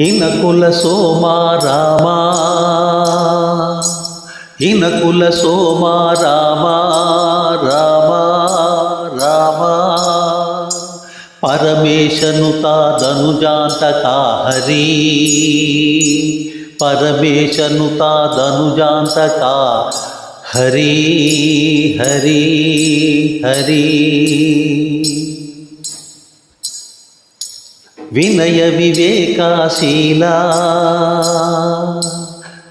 ఇనకుల సోమా రామా ఇనకుల సోమా రామా రామా రామా. పరమేశను తాదనుజాంతకా హరి. పరమేశను తాదనుజాంతకా హరి హరి హరి. వినయ వివేకాశీలా.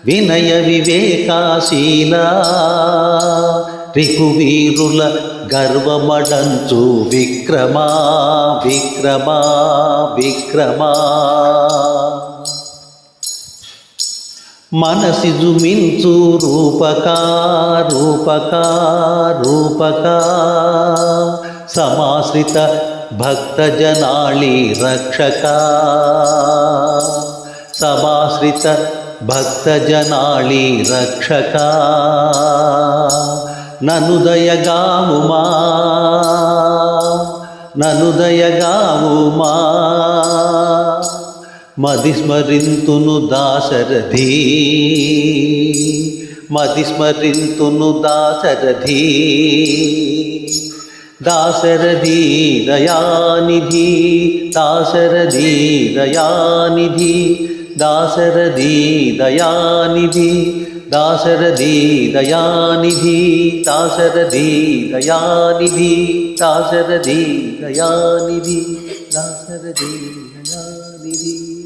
వినయ వివేకాశీలా. రిఘువీరుల గర్వమడంచు విక్రమా విక్రమా విక్రమా. మనసి జుమించు రూపకా రూపకా రూపకా. సమాశ్రిత భక్తజనాళి రక్షక. సమాశ్రిత భక్తజనాళి రక్షక. ననుదయగాముమా. ననుదయగాముమా. మది స్మరింతును దాశరథి. మది స్మరింతును దాశరథి దయానిధి దాశరథి దయానిధి దాశరథి దయానిధి దాశరథి దయానిధి దాశరథి దయానిధి దాశరథి దయానిధి దాశరథి దయానిధి